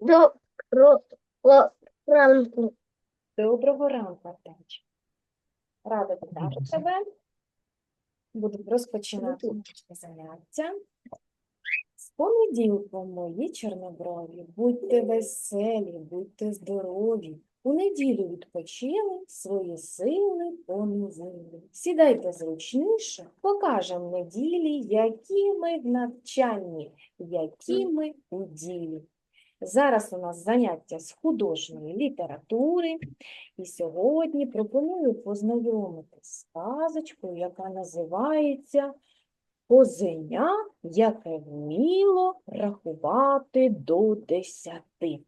До ро- ро- ранку. Доброго ранку, Артемчик. Рада вітати тебе. Буду розпочинати наше заняття. З понеділком, мої чорноброві, будьте веселі, будьте здорові. У неділю відпочили, свої сили поновили. Сідайте зручніше, покажемо неділі, які ми в навчанні, які ми у ділі. Зараз у нас заняття з художньої літератури, і сьогодні пропоную познайомитись з казочкою, яка називається Козеня, яке вміло рахувати до десяти.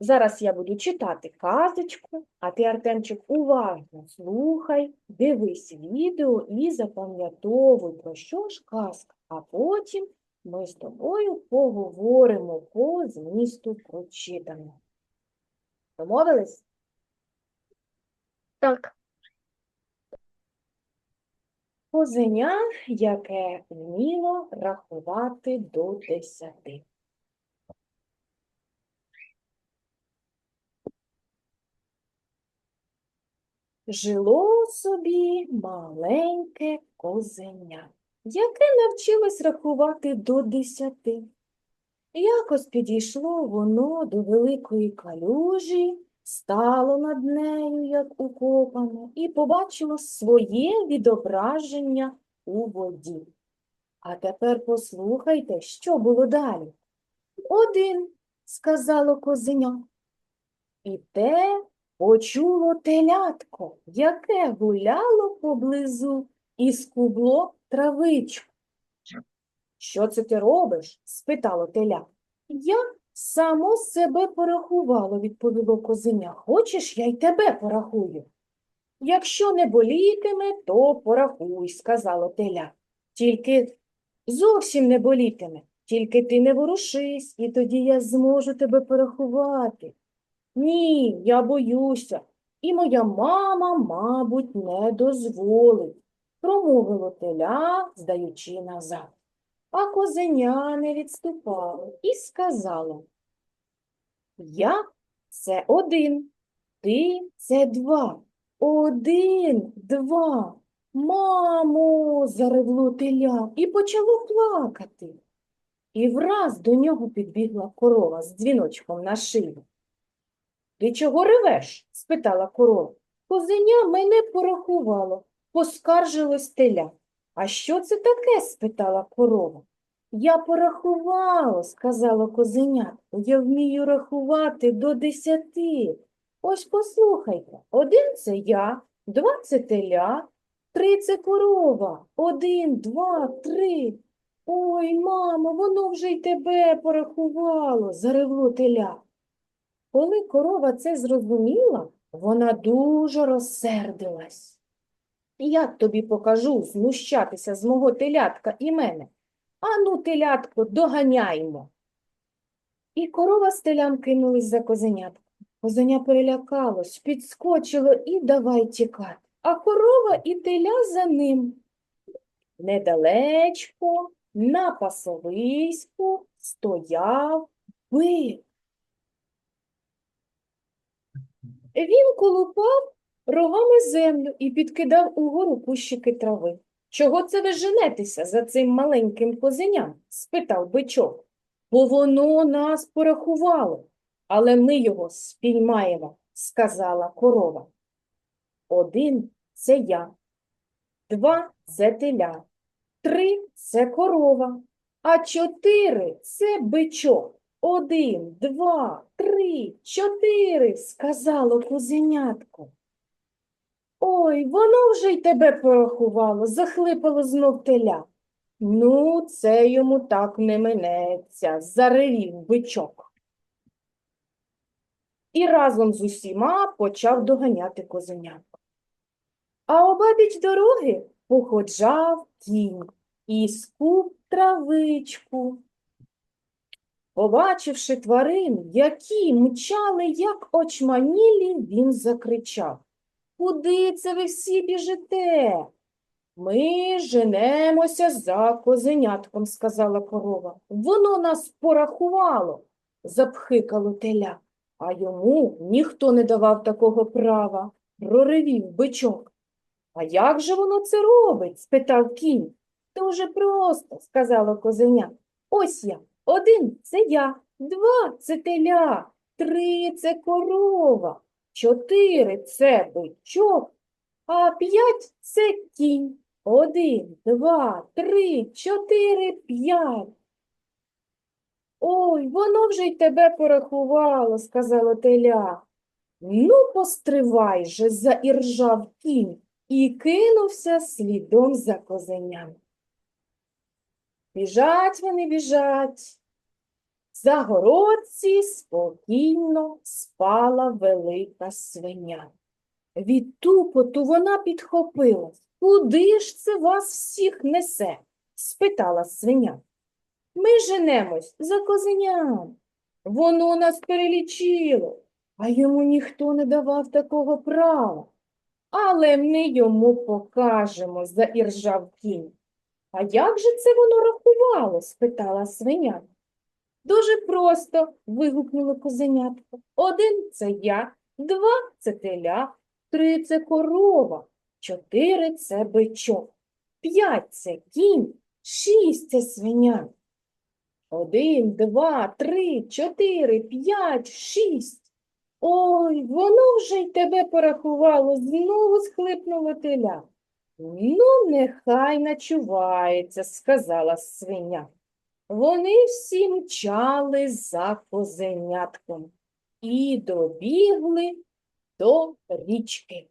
Зараз я буду читати казочку, а ти, Артемчик, уважно слухай, дивись відео і запам'ятовуй, про що ж казка, а потім ми з тобою поговоримо по змісту прочитаного. Домовились? Так, Козеня, яке вміло рахувати до десяти. Жило собі маленьке козеня, яке навчилось рахувати до десяти. Якось підійшло воно до великої калюжі, стало над нею, як укопане, і побачило своє відображення у воді. А тепер послухайте, що було далі. Один, сказало козеня. І те почуло телятко, яке гуляло поблизу і скубло травичку. Що це ти робиш? спитало теля. Я само себе порахувало, відповіло козеня. Хочеш, я й тебе порахую. Якщо не болітиме, то порахуй, сказало теля. Тільки зовсім не болітиме, тільки ти не ворушись, і тоді я зможу тебе порахувати. Ні, я боюся, і моя мама, мабуть, не дозволить, промовило теля, здаючи назад. А козеня не відступало і сказала, Я це один, ти це два. Один, два. Мамо, заревло теля і почало плакати. І враз до нього підбігла корова з дзвіночком на шиї. Ти чого ревеш? спитала корова. Козеня мене порахувало, поскаржилось теля. А що це таке? спитала корова. Я порахувала, сказала козенятко. Я вмію рахувати до десяти. Ось послухайте, один це я, два це теля, три це корова. Один, два, три. Ой, мамо, воно вже й тебе порахувало, заревло теля. Коли корова це зрозуміла, вона дуже розсердилась. Я тобі покажу знущатися з мого телятка і мене. Ану, телятко, доганяймо. І корова з телям кинулись за козенятком. Козеня перелякалось, підскочило і давай тікати. А корова і теля за ним. Недалечко, на пасовиську, стояв бик. Він колупав рогами землю і підкидав угору кущики трави. Чого це ви женетеся за цим маленьким козеням? спитав бичок. Бо воно нас порахувало, але ми його спіймаємо, сказала корова. Один це я, два це теля, три це корова, а чотири це бичок. Один, два, три, чотири, сказало козенятко. Ой, воно вже й тебе порахувало, захлипало знов теля. Ну, це йому так не минеться, заревів бичок. І разом з усіма почав доганяти козенятко. А обабіч дороги походжав кінь і скуп травичку. Побачивши тварин, які мчали, як очманілі, він закричав. Куди це ви всі біжите? Ми женемося за козенятком, сказала корова. Воно нас порахувало. запхикало теля, а йому ніхто не давав такого права, проривів бичок. А як же воно це робить? спитав кінь. Дуже просто, сказала козеня. Ось я. Один це я, два це теля, три це корова, чотири це бичок, а п'ять це кінь. Один, два, три, чотири, п'ять. Ой, воно вже й тебе порахувало, сказала теля. Ну, постривай же, заіржав кінь і кинувся слідом за козеням. Біжать вони, біжать. Загородці спокійно спала велика свиня. Від тупоту вона підхопилась. Куди ж це вас всіх несе? спитала свиня. Ми женемось за козеням. Воно нас перелічило, а йому ніхто не давав такого права. Але ми йому покажемо, заіржав кінь. А як же це воно рахувало? спитала свиня. Дуже просто, вигукнуло козенятко. Один це я, два це теля, три це корова, чотири це бичок, п'ять це кінь, шість це свиня. Один, два, три, чотири, п'ять, шість. Ой, воно вже й тебе порахувало, знову схлипнуло теля. Ну, нехай начувається, сказала свиня. Вони всі мчали за козенятком і добігли до річки.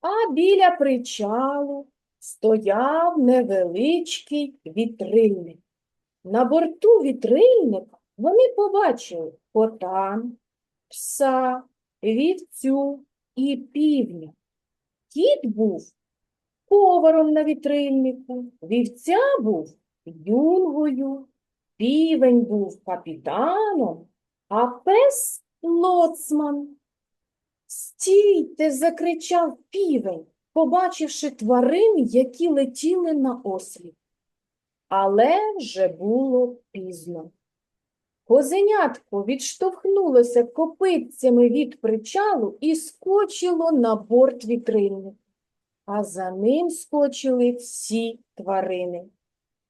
А біля причалу стояв невеличкий вітрильник. На борту вітрильника вони побачили кота, пса, вівцю і півня. Кіт був поваром на вітрильнику, вівця був юнгою, півень був капітаном, а пес лоцман. Стійте, закричав півень, побачивши тварин, які летіли на осліп. Але вже було пізно. Козенятко відштовхнулося копитцями від причалу і скочило на борт вітрильника а за ним скочили всі тварини.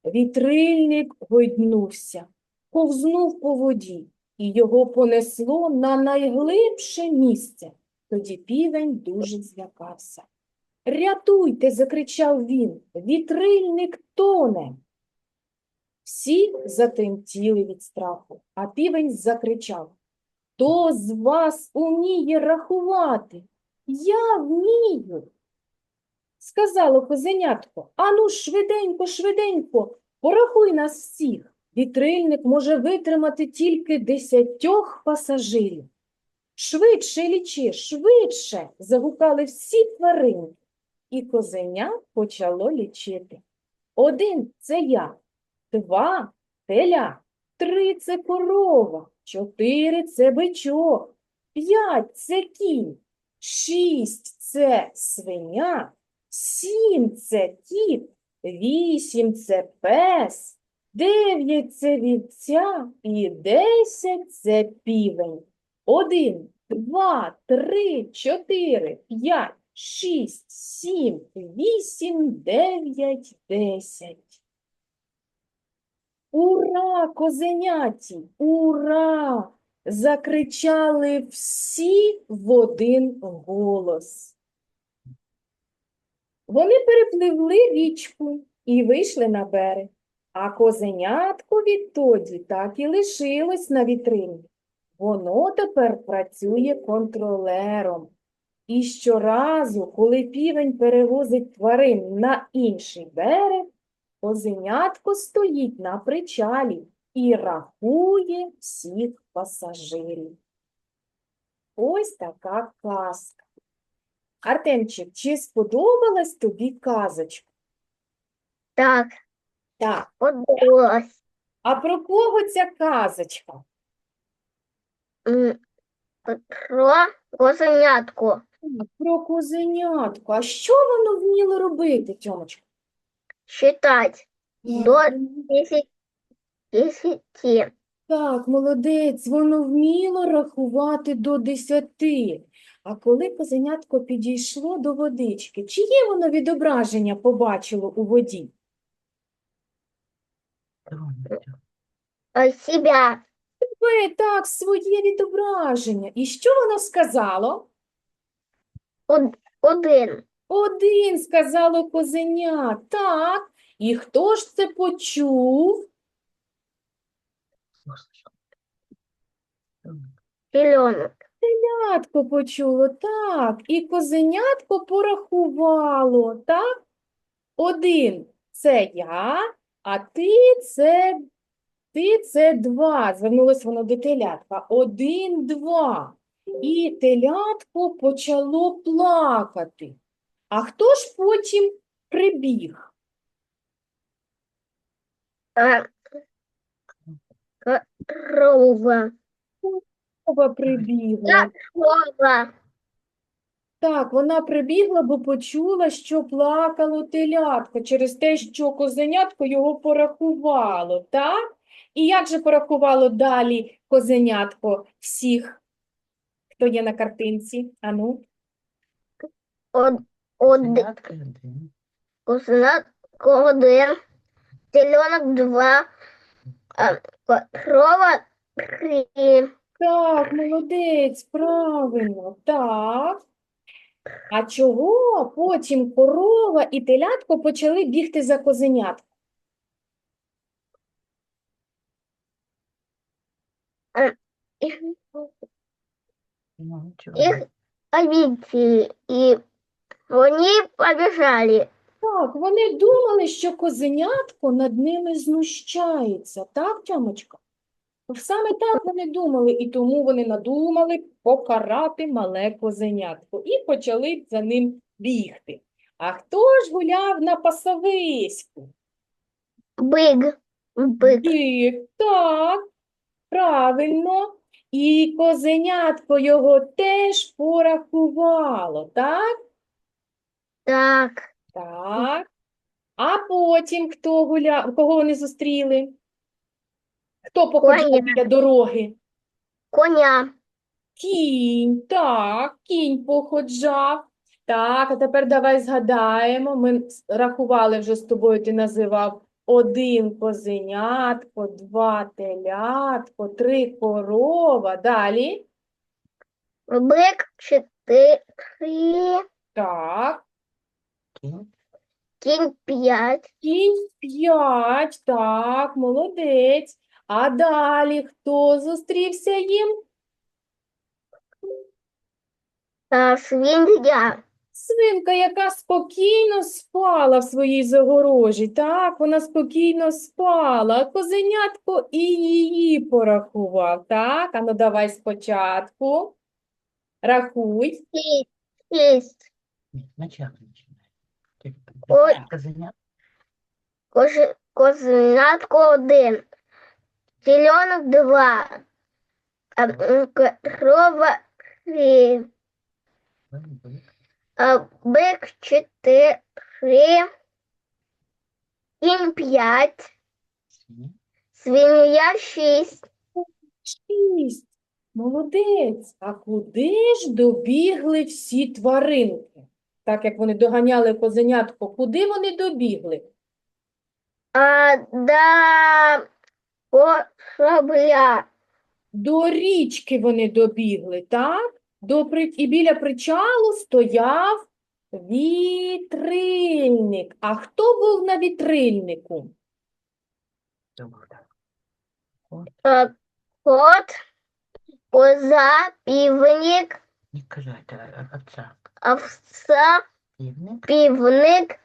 Вітрильник гойднувся, ковзнув по воді, і його понесло на найглибше місце. Тоді півень дуже злякався. Рятуйте, закричав він, вітрильник тоне. Всі затремтіли від страху, а півень закричав Хто з вас уміє рахувати? Я вмію. Сказало козенятко, ану швиденько, швиденько, порахуй нас всіх. Вітрильник може витримати тільки десятьох пасажирів. Швидше лічи, швидше, загукали всі тварини. І козеня почало лічити. Один це я, два теля, три це корова, чотири це бичок, п'ять це кінь, шість це свиня, Сім це кіт, вісім це пес, дев'ять це вівця і десять це півень. Один, два, три, чотири, п'ять, шість, сім, вісім, дев'ять, десять. Ура, козеняті, ура! Закричали всі в один голос. Вони перепливли річку і вийшли на берег, а козенятко відтоді так і лишилось на вітрині. Воно тепер працює контролером. І щоразу, коли півень перевозить тварин на інший берег, козенятко стоїть на причалі і рахує всіх пасажирів. Ось така казка. Артемчик, чи сподобалась тобі казочка? Так, Так. подалось. А про кого ця казочка? Про козенятку. Про козенятку. А що воно вміло робити, Тьомочка? Считать до 10 десяти. Так, молодець, воно вміло рахувати до десяти. А коли козенятко підійшло до водички, чиє воно відображення побачило у воді? Себя. Ви, так, своє відображення. І що воно сказало? Од- Один. Один, сказало козеня. Так. І хто ж це почув? Теленок. Козенятко почуло, так. І козенятко порахувало, так? Один – це я, а ти – це, ти – це два. Звернулось воно до телятка. Один, два. І телятко почало плакати. А хто ж потім прибіг? Корова. Корова прибігла. Корова. Так, вона прибігла, бо почула, що плакало телятко через те, що козенятко його порахувало, так? І як же порахувало далі козенятко всіх, хто є на картинці? Ану, Од, од, козенок один. Теленок два. Корова три. Так, молодець, правильно, так. А чого потім корова і телятко почали бігти за козенятком? Их обидели. И они побежали. Так, вони думали, що козенятко над ними знущається, так, Тьомочка? Саме так вони думали, і тому вони надумали покарати мале козенятко і почали за ним бігти. А хто ж гуляв на пасовиську? Бык. Бык. Біг, так, правильно. І козенятко його теж порахувало, так? Так. Так. А потім хто гуляв, кого вони зустріли? Хто Коня. біля дороги? Коня. Кінь, так, кінь походжав. Так, а тепер давай згадаємо. Ми рахували вже з тобою, ти називав один козенятко, два телятко, три корова. Далі. Бык четыре. Так, Кінь п'ять. кінь п'ять, так, молодець. А далі хто зустрівся їм? А, свинья. Свинка, яка спокійно спала в своїй загорожі, так, вона спокійно спала, козенятко і її порахував, так, а ну давай спочатку, рахуй, Шесть. Шесть. Сначала. Козенят. Коз- Козенятко один. Теленок два. Корова три. Бык четыре. Кінь п'ять. Свинья шесть. шість, молодець, а куди ж добігли всі тваринки? Так як вони доганяли козенятко, куди вони добігли? А, да, корабля. До річки вони добігли, так? До при... І біля причалу стояв вітрильник. А хто був на вітрильнику? А, кот, коза, півник, Не кажи, это овца. овца, Пивник півник,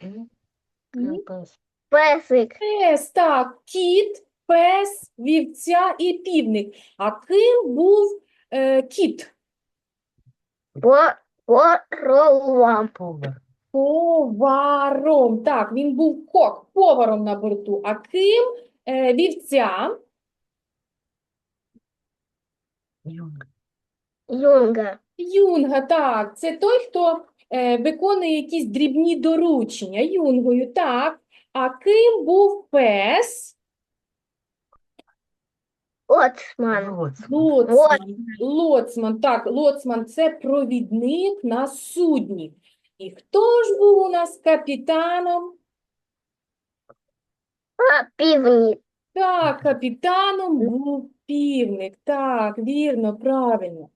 пес. песик. Пес, так, кіт, пес, вівця і півник. А ким був е, кіт? По- Корова. Поваром. Так, він був кок, поваром на борту. А ким е, вівця? Юнга. Юнга. Юнга, так, це той, хто е, виконує якісь дрібні доручення. Юнгою, так. А ким був пес? Лоцман. Лоцман. Лоцман. Лоцман. Так, лоцман це провідник на судні. І хто ж був у нас капітаном? А, півник. Так, капітаном був півник. Так, вірно, правильно.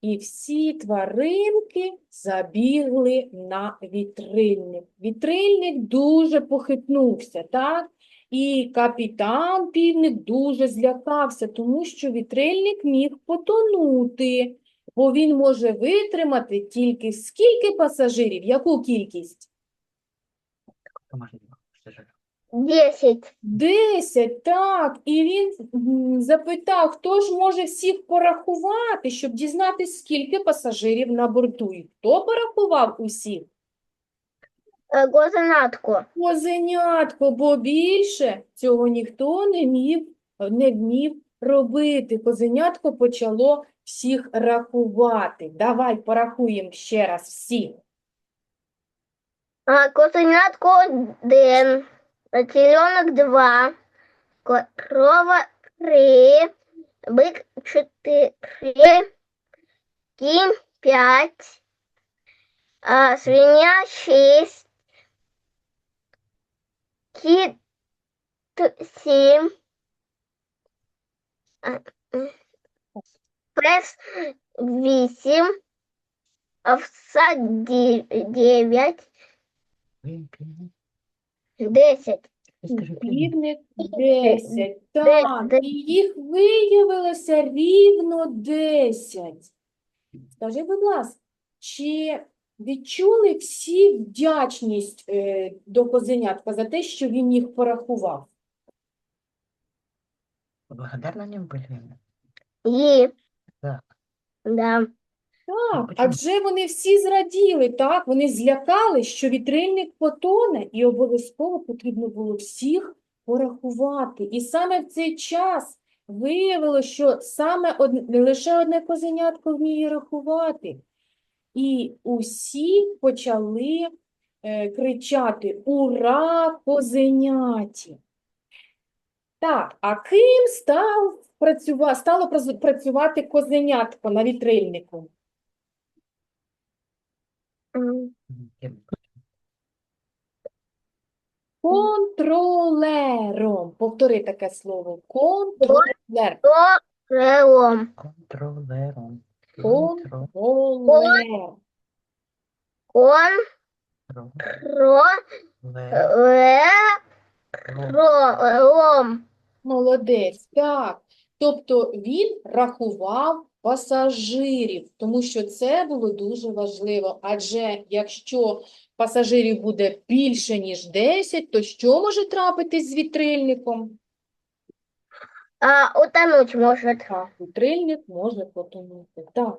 І всі тваринки забігли на вітрильник. Вітрильник дуже похитнувся, так? І капітан півник дуже злякався, тому що вітрильник міг потонути, бо він може витримати тільки скільки пасажирів, яку кількість? Десять. Десять, так. І він запитав, хто ж може всіх порахувати, щоб дізнатися, скільки пасажирів на борту. І хто порахував усіх? Е, Козенятко. Козенятко, бо більше цього ніхто не міг, не вмів робити. Козенятко почало всіх рахувати. Давай порахуємо ще раз всіх. Козенятко один. Теленок два. Корова три. Бик чотири. Кінь п'ять. Свиня шість. Кіт сім. А, Пес вісім. Овса дев'ять. Десять. Півник 10. Так, і їх виявилося рівно 10. Скажи, будь ласка, чи відчули всі вдячність е, до козенятка за те, що він їх порахував? Благодарна не были. Yi. Так. Да. Так, адже вони всі зраділи, так? Вони злякали, що вітрильник потоне, і обов'язково потрібно було всіх порахувати. І саме в цей час виявилося, що саме одне, не лише одне козенятко вміє рахувати. І усі почали е, кричати Ура, козеняті! Так, а ким став працюва, стало працювати козенятко на вітрильнику? Контролером. Повтори таке слово. Контролер. Крылом. Контролером. Кон- Контролером. Контролер. Молодець. Так. Тобто він рахував пасажирів, тому що це було дуже важливо. Адже якщо пасажирів буде більше, ніж 10, то що може трапитись з вітрильником? А, утонуть может. Вітрильник може потонути. Так.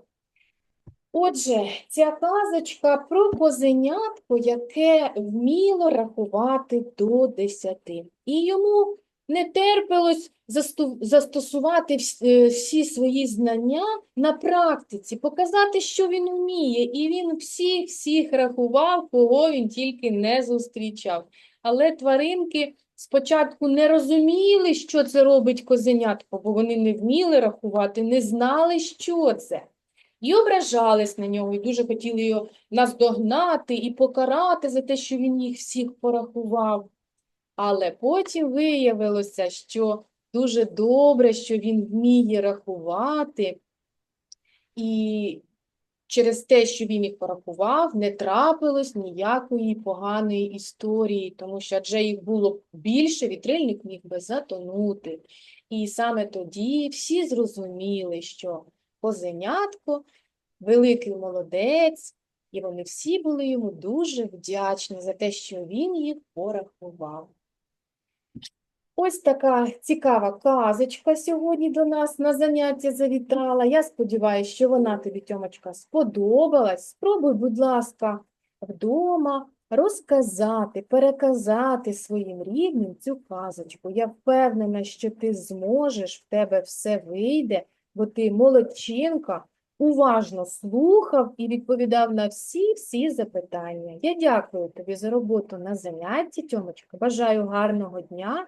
Отже, ця казочка про козенятко, яке вміло рахувати до десяти. І йому не терпилось застосувати е, всі свої знання на практиці, показати, що він вміє. І він всіх всіх рахував, кого він тільки не зустрічав. Але тваринки спочатку не розуміли, що це робить козенятко, бо вони не вміли рахувати, не знали, що це. І ображались на нього, і дуже хотіли його наздогнати і покарати за те, що він їх всіх порахував. Але потім виявилося, що дуже добре, що він вміє рахувати, і через те, що він їх порахував, не трапилось ніякої поганої історії, тому що адже їх було більше, вітрильник міг би затонути. І саме тоді всі зрозуміли, що козенятко великий молодець, і вони всі були йому дуже вдячні за те, що він їх порахував. Ось така цікава казочка сьогодні до нас на заняття завітала. Я сподіваюся, що вона тобі, Тьомочка, сподобалась. Спробуй, будь ласка, вдома розказати, переказати своїм рідним цю казочку. Я впевнена, що ти зможеш, в тебе все вийде, бо ти молодчинка, уважно слухав і відповідав на всі-всі запитання. Я дякую тобі за роботу на занятті, Тьомочка. Бажаю гарного дня